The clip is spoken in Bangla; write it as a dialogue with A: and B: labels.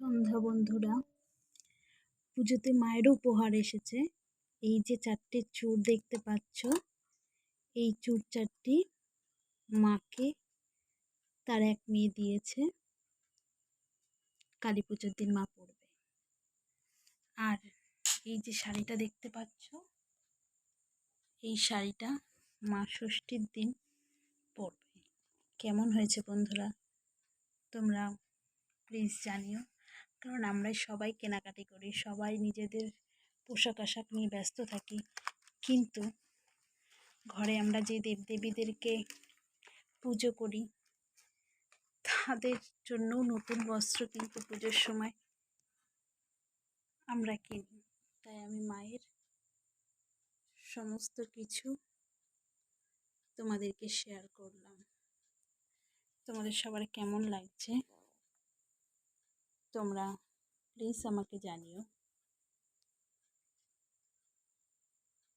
A: সন্ধ্যা বন্ধুরা। পুজোতে মায়ের উপহার এসেছে। এই যে চারটে চূড় দেখতে পাচ্ছ, এই চূড় চারটি মাকে তার এক মেয়ে দিয়েছে। কালী পুজোর দিন মা পরবে আর এই যে শাড়িটা দেখতে পাচ্ছ, এই শাড়িটা মা ষষ্ঠীর দিন পরবে কেমন হয়েছে বন্ধুরা, তোমরা প্লিজ জানিও। কারণ আমরা সবাই কেনাকাটি করি, সবাই নিজেদের পোশাক আশাক নিয়ে ব্যস্ত থাকি। কিন্তু ঘরে আমরা যে দেবদেবীদেরকে পুজো করি, তাদের জন্যও নতুন বস্ত্র কিন্তু পুজোর সময় আমরা কিনি। তাই আমি মায়ের সমস্ত কিছু তোমাদেরকে শেয়ার করলাম। তোমাদের সবার কেমন লাগছে? তোমরা প্লিজ আমাকে জানিও।